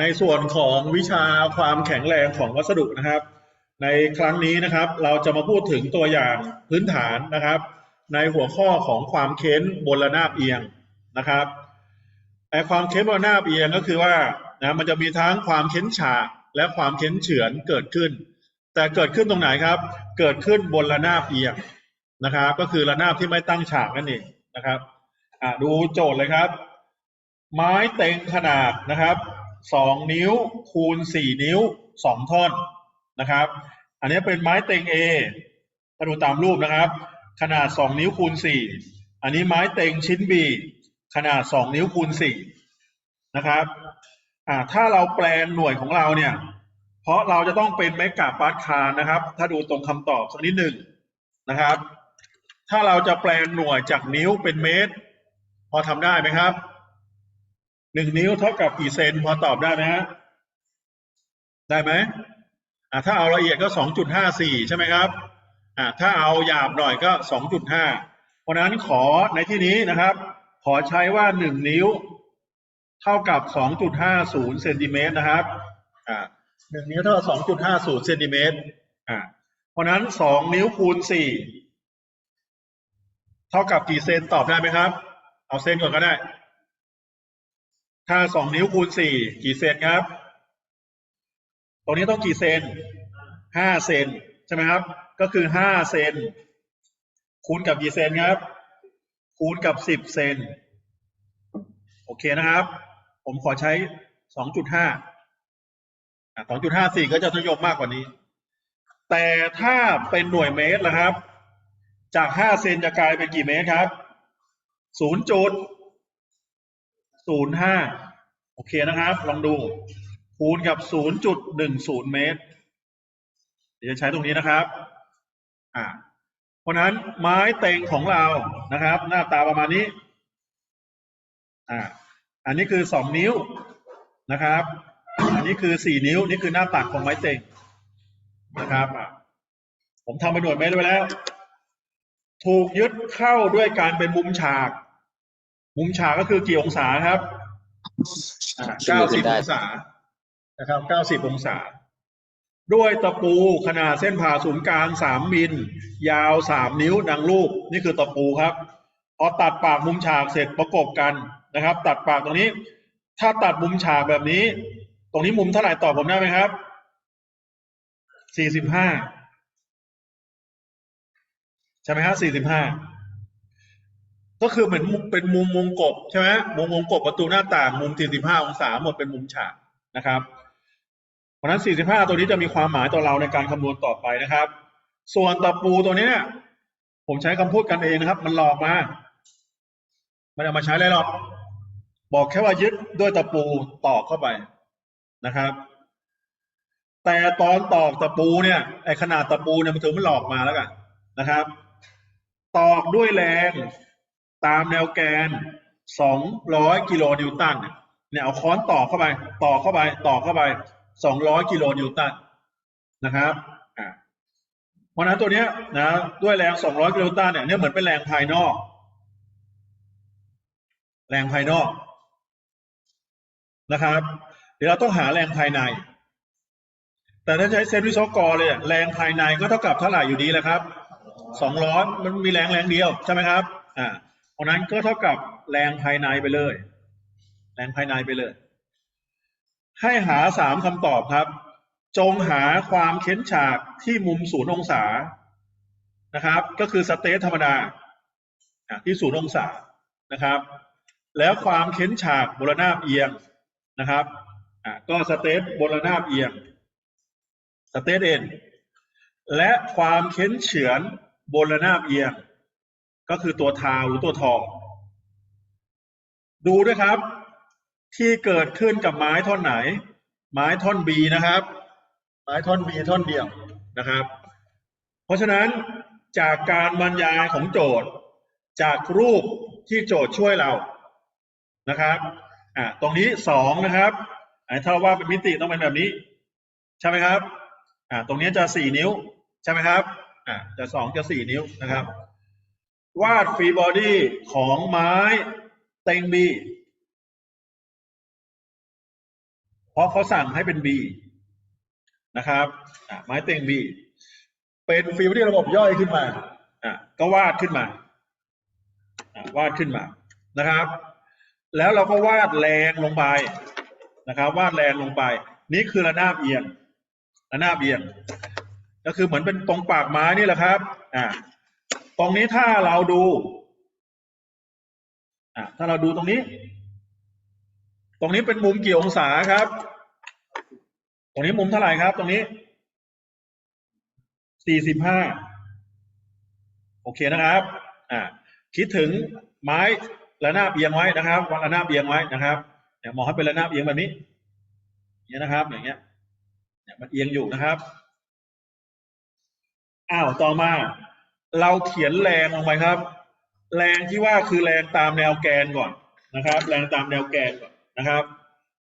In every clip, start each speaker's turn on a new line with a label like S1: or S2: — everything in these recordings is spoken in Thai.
S1: ในส่วนของวิชาความแข็งแรงของวัสดุนะครับ ในครั้งนี้นะครับเราจะมาพูดถึงตัวอย่างพื้นฐานนะครับ ในหัวข้อของความเค้นบนระนาบเอียงนะครับไอความเค้นบนระนาบเอียงก็คือว่านะมันจะมีทั้งความเค้นฉากและความเค้นเฉือนเกิดขึ้น แต่เกิดขึ้นตรงไหนครับ เกิดขึ้นบนระนาบเอียงนะครับ ก็คือระนาบที่ไม่ตั้งฉากนั่นเองนะครับอ่าดูโจทย์เลยครับ ไม้เต็งขนาดนะครับ สองนิ้วคูณสี่นิ้วสองท่อนนะครับ อันนี้เป็นไม้เต็ง A ถ้าดูตามรูปนะครับ ขนาดสองนิ้วคูณสี่อันนี้ไม้เต็งชิ้น B ขนาดสองนิ้วคูณสี่นะครับอ่าถ้าเราแปลนหน่วยของเราเนี่ย เพราะเราจะต้องเป็นเมกะปาร์คาร์นะครับ ถ้าดูตรงคำตอบสักนิดหนึ่งนะครับ ถ้าเราจะแปลนหน่วยจากนิ้วเป็นเมตร พอทำได้ไหมครับ หนึ่งนิ้วเท่ากับกี่เซนพอตอบได้ไหมฮะได้ไหมอ่าถ้าเอาละเอียดก็สองจุดห้าสี่ใช่ไหมครับอ่าถ้าเอาหยาบหน่อยก็สองจุดห้าเพราะนั้นขอในที่นี้นะครับ ขอใช้ว่าหนึ่งนิ้ว เท่ากับสองจุดห้าศูนย์เซนติเมตรนะครับอ่าหนึ่งนิ้วเท่ากับสองจุดห้าศูนย์เซนติเมตรอ่าเพราะนั้นสองนิ้วคูณสี่เท่ากับกี่เซนตอบได้ไหมครับ เอาเซนก่อนก็ได้ ถ้าสองนิ้วคูณสี่กี่เซนครับ ตรงนี้ต้องกี่เซนห้าเซนใช่ไหมครับ ก็คือห้าเซนคูณกับกี่เซนครับ คูณกับสิบเซนโอเคนะครับ ผมขอใช้สองจุดห้าสองจุดห้าสี่ก็จะนิยมมากกว่านี้ แต่ถ้าเป็นหน่วยเมตรนะครับ จากห้าเซนจะกลายเป็นกี่เมตรครับศูนย์จุด ศูนย์ห้าโอเคนะครับ ลองดู คูณกับศูนย์จุดหนึ่งศูนย์เมตร เดี๋ยวจะใช้ตรงนี้นะครับ อ่าเพราะนั้นไม้เต็งของเรานะครับ หน้าตาประมาณนี้ อ่า อันนี้คือสองนิ้วนะครับ อันนี้คือสี่นิ้ว นี่คือหน้าตักของไม้เต็งนะครับอะผมทำเป็นหน่วยเมตรไว้แล้ว ถูกยึดเข้าด้วยการเป็นมุมฉาก มุมฉากก็คือกี่องศาครับเก้าสิบองศา นะครับเก้าสิบองศา ด้วยตะปูขนาดเส้นผ่าศูนย์กลางสามมิล ยาวสามนิ้วดังรูป นี่คือตะปูครับ พอตัดปากมุมฉากเสร็จประกบกันนะครับ ตัดปากตรงนี้ ถ้าตัดมุมฉากแบบนี้ ตรงนี้มุมเท่าไหร่ตอบผมได้ไหมครับ สี่สิบห้า ใช่ไหมครับสี่สิบห้า ก็คือเหมือนเป็นมุมวงกบใช่ไหมมุมวงกบประตูหน้าต่างมุม 45 องศาหมดเป็นมุมฉากนะครับ เพราะฉะนั้น 45 ตัวนี้จะมีความหมายต่อเราในการคำนวณต่อไปนะครับ ส่วนตะปูตัวนี้ผมใช้คำพูดกันเองนะครับ มันหลอกมาไม่ได้มาใช้อะไรหรอก บอกแค่ว่ายึดด้วยตะปูตอกเข้าไปนะครับ แต่ตอนตอกตะปูเนี่ยไอขนาดตะปูเนี่ยมันถือมันหลอกมาแล้วกันนะครับ ตอกด้วยแรง ตามแนวแกน 200 กิโลนิวตันเนี่ยเอาค้อนต่อเข้าไป ต่อเข้าไป ต่อเข้าไป 200 กิโลนิวตันนะครับอ่าเพราะนั้นตัวเนี้ยนะด้วยแรง 200 กิโลนิวตันเนี่ยเนี่ยเหมือนเป็นแรงภายนอก แรงภายนอกนะครับ เดี๋ยวเราต้องหาแรงภายใน แต่ถ้าใช้เซนวิศวกรเลยแรงภายในก็เท่ากับเท่าไหร่อยู่ดีแหละครับ 200 มันมีแรงแรงเดียวใช่ไหมครับอ่า ราะนั้นก็เท่ากับแรงภายในไปเลย แรงภายในไปเลย ให้หาสามคำตอบครับ จงหาความเค้นฉากที่มุมศูนย์องศานะครับ ก็คือสเตทธรรมดาที่ศูนย์องศานะครับ แล้วความเค้นฉากบนระนาบเอียงนะครับก็สเตทบนระนาบเอียงสเตทเอ็นและความเค้นเฉือนบนระนาบเอียง ก็คือตัวทาวหรือตัวทอง ดูด้วยครับ ที่เกิดขึ้นกับไม้ท่อนไหน ไม้ท่อน B นะครับ ไม้ท่อน B ท่อนเดียวนะครับ เพราะฉะนั้นจากการบรรยายของโจทย์ จากรูปที่โจทย์ช่วยเรานะครับอ่าตรงนี้สองนะครับไอ้ถ้าว่าเป็นมิติต้องเป็นแบบนี้ ใช่ไหมครับอ่าตรงนี้จะสี่นิ้ว ใช่ไหมครับอ่าจะสองจะสี่นิ้วนะครับ วาดฟรีบอดี้ของไม้เต็งบีผราะเขาสั่งให้เป็น B นะครับไม้เต็ง B เป็นฟิวที่ระบบย่อยขึ้นมาอะก็วาดขึ้นมาอะวาดขึ้นมานะครับ แล้วเราก็วาดแรงลงไปนะครับ วาดแรงลงไป นี่คือระนาบเอียงระนาบเอียง ก็คือเหมือนเป็นตรงปากไม้นี่แหละครับอ่า ตรงนี้ถ้าเราดูอ่าถ้าเราดูตรงนี้ ตรงนี้เป็นมุมกี่องศาครับ ตรงนี้มุมเท่าไหร่ครับ ตรงนี้สี่สิบห้าโอเคนะครับอ่าคิดถึงไม้ระนาบเอียงไว้นะครับวางระนาบเอียงไว้นะครับเนี่ยมองให้เป็นระนาบเอียงแบบนี้อย่างนี้ยนะครับ อย่างเงี้ยเนี่ยมันเอียงอยู่นะครับอ้าวต่อมา เราเขียนแรงลงไปครับ แรงที่ว่าคือแรงตามแนวแกนก่อนนะครับ แรงตามแนวแกนก่อนนะครับ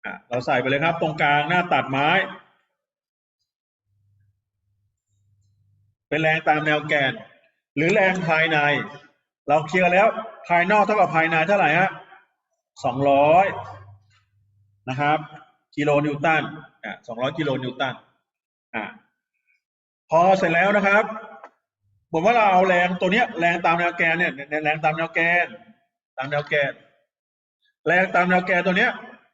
S1: อะเราใส่ไปเลยครับ ตรงกลางหน้าตัดไม้ เป็นแรงตามแนวแกน หรือแรงภายใน เราเคลียร์แล้วภายนอกเท่ากับภายในเท่าไหร่ฮะสองร้อยนะครับ กิโลนิวตันอะสองร้อยกิโลนิวตันอะพอเสร็จแล้วนะครับ ผมว่าเราเอาแรงตัวเนี้ยแรงตามแนวแกนเนี่ยแรงตามแนวแกน ตามแนวแกน แรงตามแนวแกนตัวเนี้ย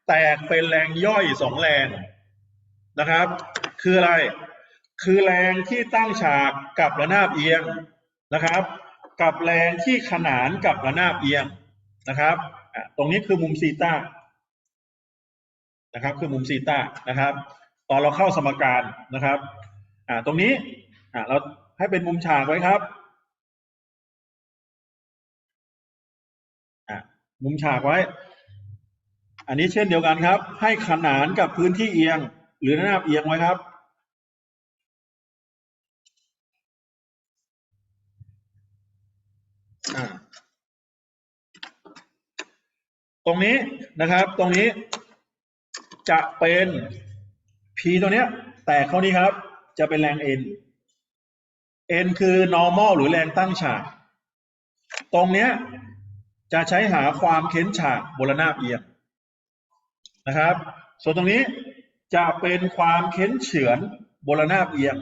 S1: แตกเป็นแรงย่อยสองแรงนะครับ คืออะไร คือแรงที่ตั้งฉากกับระนาบเอียงนะครับ กับแรงที่ขนานกับระนาบเอียงนะครับตรงนี้คือมุมซีต้านะครับ คือมุมซีต้านะครับ ตอนเราเข้าสมการนะครับอ่าตรงนี้อ่าเรา ให้เป็นมุมฉากไว้ครับอ่ามุมฉากไว้ อันนี้เช่นเดียวกันครับ ให้ขนานกับพื้นที่เอียง หรือระนาบเอียงไว้ครับอ่าตรงนี้นะครับ ตรงนี้จะเป็น P ตัวเนี้ย แตกเข้านี้ครับ จะเป็นแรง N N คือ normal หรือแรงตั้งฉาก ตรงเนี้ยจะใช้หาความเค้นฉากบนระนาบเอียงนะครับ ส่วนตรงนี้จะเป็นความเค้นเฉือนบนระนาบเอียง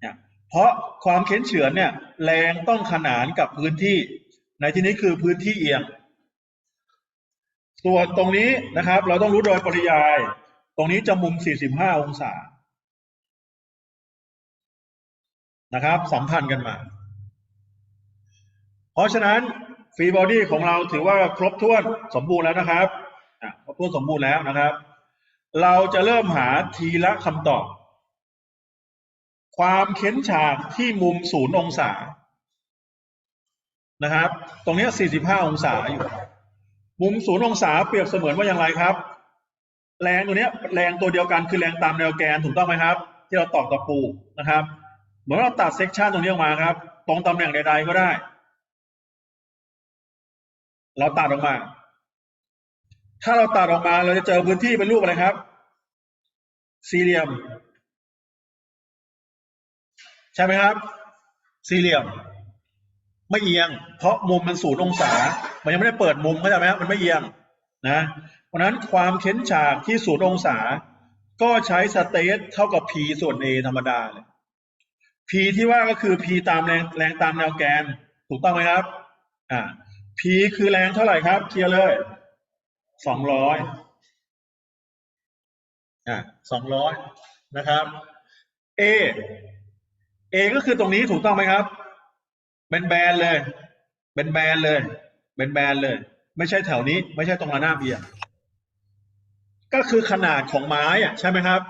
S1: เนี่ยเพราะความเค้นเฉือนเนี่ยแรงต้องขนานกับพื้นที่ ในที่นี้คือพื้นที่เอียง ส่วนตรงนี้นะครับ เราต้องรู้โดยปริยาย ตรงนี้จะมุม 45 องศา นะครับ สัมพันธ์กันมา เพราะฉะนั้นฟรีบอดี้ของเราถือว่าครบถ้วนสมบูรณ์แล้วนะครับครบถ้วนสมบูรณ์แล้วนะครับ เราจะเริ่มหาทีละคำตอบ ความเค้นฉากที่มุมศูนย์องศานะครับ ตรงนี้ 45 องศาอยู่ มุมศูนย์องศาเปรียบเสมือนว่าอย่างไรครับ แรงตัวนี้แรงตัวเดียวกันคือแรงตามแนวแกนถูกต้องไหมครับ ที่เราตอกตะปูนะครับ มือนเราตัดเซกชันตรงนี้ออกมาครับ ตรงตำแหน่งใดๆก็ได้ เราตัดออกมา ถ้าเราตัดออกมาเราจะเจอพื้นที่เป็นรูปอะไรครับ สี่เหลี่ยม ใช่ไหมครับ สี่เหลี่ยม ไม่เอียง เพราะมุมมันศูนย์องศา มันยังไม่ได้เปิดมุมเข้าใจไหมครับมันไม่เอียงนะ เพราะนั้นความเค้นฉากที่ศูนย์องศา ก็ใช้สเตทเท่ากับ p ส่วน a ธรรมดาเลย p ที่ว่าก็คือ p ตามแรงแรงตามแนวแกน ถูกต้องไหมครับ อ่า p คือแรงเท่าไหร่ครับ เคลียร์เลยสองร้อยอ่าสองร้อยนะครับ a a ก็คือตรงนี้ถูกต้องไหมครับเป็นแบนเลยเป็นแบนเลยเป็นแบนเลย ไม่ใช่แถวนี้ ไม่ใช่ตรงระนาบเอียงก็คือขนาดของไม้อะใช่ไหมครับ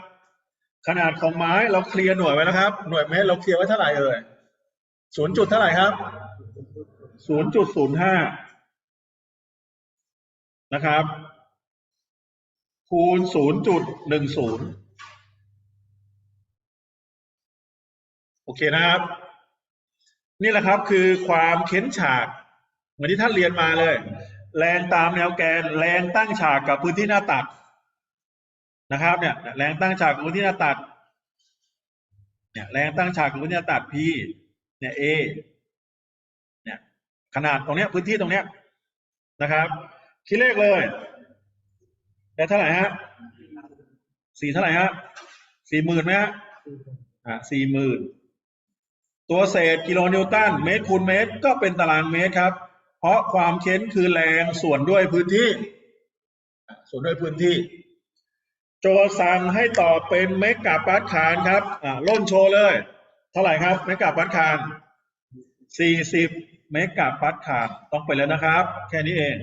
S1: ขนาดของไม้เราเคลียร์หน่วยไว้แล้วครับ หน่วยเมตรเราเคลียร์ไว้เท่าไหร่เอ่ยศูนย์จุดเท่าไหร่ครับศูนย์จุดศูนย์ห้านะครับ คูณศูนย์จุดหนึ่งศูนย์โอเคนะครับ นี่แหละครับคือความเค้นฉากเหมือนที่ท่านเรียนมาเลย แรงตามแนวแกนแรงตั้งฉากกับพื้นที่หน้าตัด นะครับเนี่ยแรงตั้งฉากกับพื้นที่หน้าตัดเนี่ยแรงตั้งฉากกับพื้นที่หน้าตัด P เนี่ย A เนี่ยขนาดตรงเนี้ยพื้นที่ตรงเนี้ยนะครับ คิดเลขเลยได้เท่าไหร่ฮะสี่เท่าไหร่ฮะสี่หมื่นไหมฮะอ่าสี่หมื่นตัวเศษกิโลนิวตันเมตรคูณเมตรก็เป็นตารางเมตรครับ เพราะความเค้นคือแรงส่วนด้วยพื้นที่ ส่วนด้วยพื้นที่ โจสั่งให้ตอบเป็นเมกะปัสคานครับ อ่าล่นโชว์เลย เท่าไหร่ครับเมกะปัสคานสี่สิบเมกะปัสคานต้องไปแล้วนะครับ แค่นี้เอง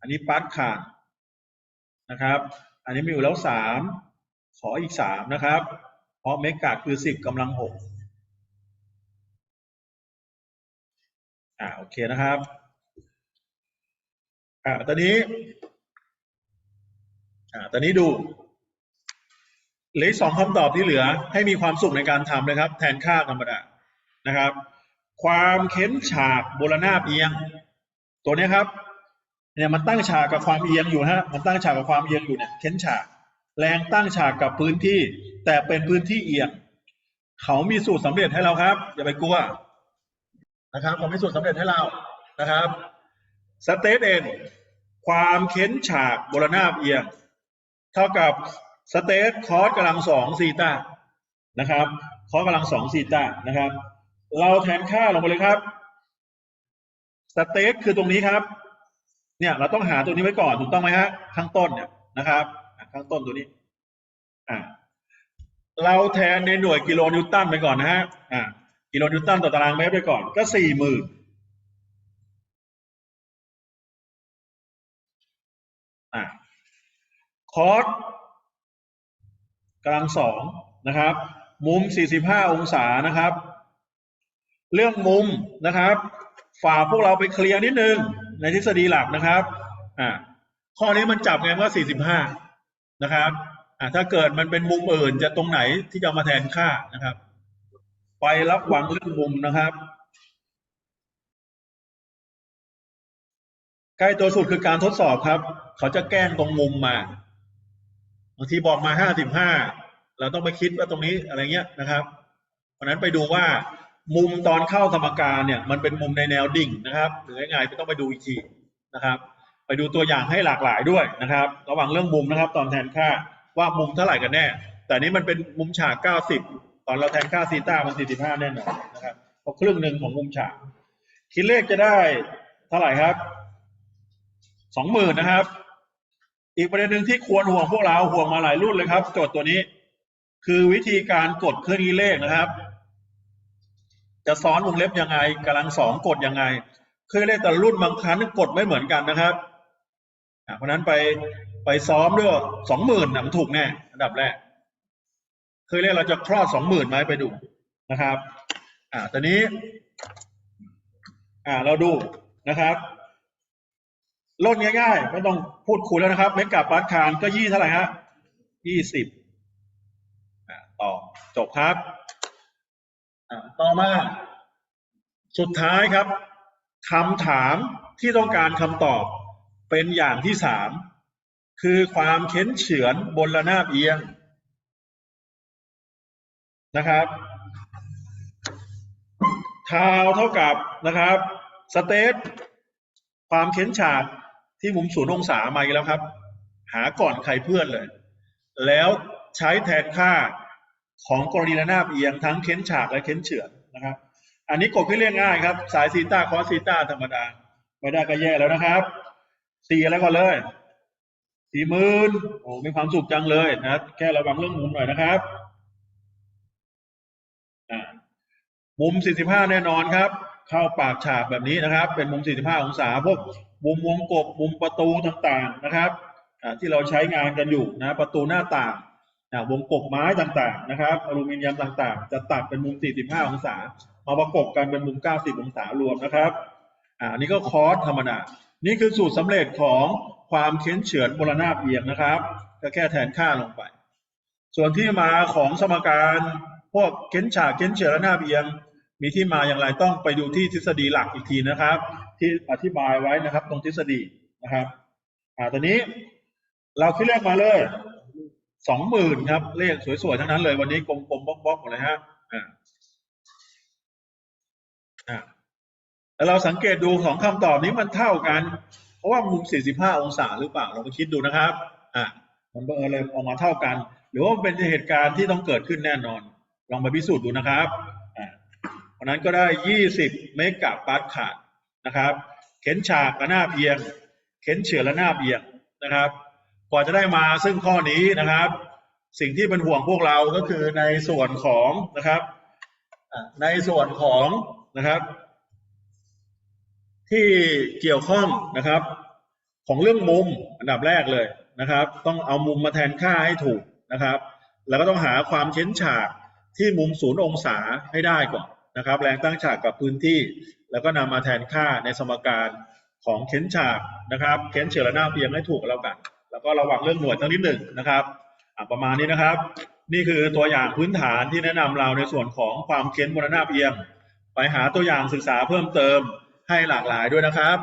S1: อันนี้ปัสคานนะครับ อันนี้มีอยู่แล้วสามขออีกสามนะครับ เพราะเมกะคือสิบกำลังหกอ่าโอเคนะครับอ่าตอนนี้อ่าตอนนี้ดู หลือสองคำตอบที่เหลือให้มีความสุขในการทำนะครับ แทนค่าธรรมดานะครับ ความเค้นฉากบนระนาบเอียง ตัวเนี้ยครับเนี่ยมันตั้งฉากกับความเอียงอยู่ฮะมันตั้งฉากกับความเอียงอยู่เนี่ยเค้นฉากแรงตั้งฉากกับพื้นที่ แต่เป็นพื้นที่เอียง เขามีสูตรสำเร็จให้เราครับ อย่าไปกลัวนะครับเขามีสูตรสำเร็จให้เรานะครับสเตทเอนความเค้นฉากบนระนาบเอียง เท่ากับ สเตทคอสกำลังสองซีตานะครับคอสกำลังสองซีตานะครับ เราแทนค่าลงไปเลยครับสเตทคือตรงนี้ครับ เนี่ยเราต้องหาตัวนี้ไว้ก่อนถูกต้องไหมฮะข้างต้นเนี่ยนะครับข้างต้นตัวนี้อ่าเราแทนในหน่วยกิโลนิวตันไปก่อนนะฮะอ่ากิโลนิวตันต่อตารางเมตรไปก่อนก็สี่หมื่นอ่าคอส กำลังสองนะครับ มุม 45 องศานะครับ เรื่องมุมนะครับ ฝากพวกเราไปเคลียร์นิดนึง ในทฤษฎีหลักนะครับอ่าข้อนี้มันจับไงว่า45 นะครับอ่าถ้าเกิดมันเป็นมุมอื่นจะตรงไหนที่จะมาแทนค่านะครับ ไปรับหวังเรื่องมุมนะครับใกล้ตัวสุดคือการทดสอบครับ เขาจะแกล้งตรงมุมมา บางทีบอกมาห้าสิบห้าเราต้องไปคิดว่าตรงนี้อะไรเงี้ยนะครับ เพราะนั้นไปดูว่ามุมตอนเข้าสมการเนี่ย มันเป็นมุมในแนวดิ่งนะครับหรือยังไงไม่ต้องไปดูอีกทีนะครับ ไปดูตัวอย่างให้หลากหลายด้วยนะครับ ระหว่างเรื่องมุมนะครับ ตอนแทนค่าว่ามุมเท่าไหร่กันแน่ แต่นี้มันเป็นมุมฉาก 90 ตอนเราแทนค่าซีต้ามัน 45 แน่นอนนะครับเพราะครึ่งหนึ่งของมุมฉาก คิดเลขจะได้เท่าไหร่ครับสองหมื่นนะครับ อีกประเด็นหนึ่งที่ควรห่วงพวกเราห่วงมาหลายรุ่นเลยครับ โจทย์ตัวนี้ คือวิธีการกดเครื่องคิดเลขนะครับ จะซ้อนวงเล็บยังไงกำลังสองกดยังไง เครื่องคิดเลขแต่รุ่นบางครั้งกดไม่เหมือนกันนะครับเพราะฉะนั้นไปไปซ้อมด้วยสองหมื่นนะมันถูกแน่อันดับแรกเคยเรียกเราจะคลอดสองหมื่นไหมไปดูนะครับ อ่าตอนนี้ อ่าเราดูนะครับ ลดง่ายๆ ไม่ต้องพูดคุยแล้วนะครับเมกะปาร์คานก็ยี่เท่าไหร่ฮะยี่สิบต่อจบครับต่อมา สุดท้ายครับคำถามที่ต้องการคำตอบเป็นอย่างที่สามคือความเค้นเฉือนบนระนาบเอียงนะครับทาวเท่ากับนะครับสเตทความเค้นฉาก ที่มุมศูนย์องศามาอีกแล้วครับ หาก่อนใครเพื่อนเลย แล้วใช้แทนค่าของกรณีระนาบเอียงทั้งเค้นฉากและเค้นเฉือนนะครับ อันนี้กดขึ้นเรียกง่ายครับ สายซีต้าคอสซีต้าธรรมดา ไม่ได้ก็แย่แล้วนะครับสี่อะไรก่อนเลยสี่หมื่นโอ้มีความสุขจังเลยนะแค่ระวังเรื่องมุมหน่อยนะครับอ่ามุม 45 แน่นอนครับ เข้าปากฉากแบบนี้นะครับ เป็นมุม 45 องศาพวก มุมวงกบมุมประตูต่างๆนะครับที่เราใช้งานกันอยู่นะประตูหน้าต่างวงกบไม้ต่างๆนะครับอลูมิเนียมต่างๆ จะตัดเป็นมุม 45 องศามาประกบกันเป็นมุม 90 องศารวมนะครับอ่านนี้ก็คอร์สธรรมดานี่คือสูตรสำเร็จของความเค้นเฉือนบนระนาบเอียงนะครับก็แค่แทนค่าลงไป ส่วนที่มาของสมการพวกเค้นฉากเค้นเฉือนระนาบเอียง มีที่มาอย่างไรต้องไปดูที่ทฤษฎีหลักอีกทีนะครับ ที่อธิบายไว้นะครับ ตรงทฤษฎีนะครับ อ่าตอนนี้เราคิดเลขมาเลยสองหมื่นครับ เลขสวยๆทั้งนั้นเลยวันนี้กลมๆบล็อกๆหมดเลยฮะอ่าอ่าแล้วเราสังเกตดูของคำตอบนี้มันเท่ากัน เพราะว่ามุม 45 องศาหรือเปล่าเราไปคิดดูนะครับอะมันบังเอิญเลยออกมาเท่ากัน หรือว่าเป็นเหตุการณ์ที่ต้องเกิดขึ้นแน่นอน ลองไปพิสูจน์ดูนะครับอ่าเพราะนั้นก็ได้ 20 เมกะปาสคาล นะครับ เข็นฉากระนาบเอียง เข็นเฉือนระนาบเอียงนะครับ กว่าจะได้มาซึ่งข้อนี้นะครับ สิ่งที่เป็นห่วงพวกเราก็คือในส่วนของนะครับในส่วนของนะครับ ที่เกี่ยวข้องนะครับ ของเรื่องมุมอันดับแรกเลยนะครับ ต้องเอามุมมาแทนค่าให้ถูกนะครับ แล้วก็ต้องหาความเค้นฉากที่มุมศูนย์องศาให้ได้ก่อนนะครับ แรงตั้งฉากกับพื้นที่ แล้วก็นำมาแทนค่าในสมการของเค้นฉากนะครับ เค้นเฉือนระนาบเอียงให้ถูกแล้วกัน แล้วก็ระวังเรื่องหน่วยทั้งนิดหนึ่งนะครับประมาณนี้นะครับ นี่คือตัวอย่างพื้นฐานที่แนะนำเราในส่วนของความเค้นบนระนาบเอียง ไปหาตัวอย่างศึกษาเพิ่มเติมให้หลากหลายด้วยนะครับ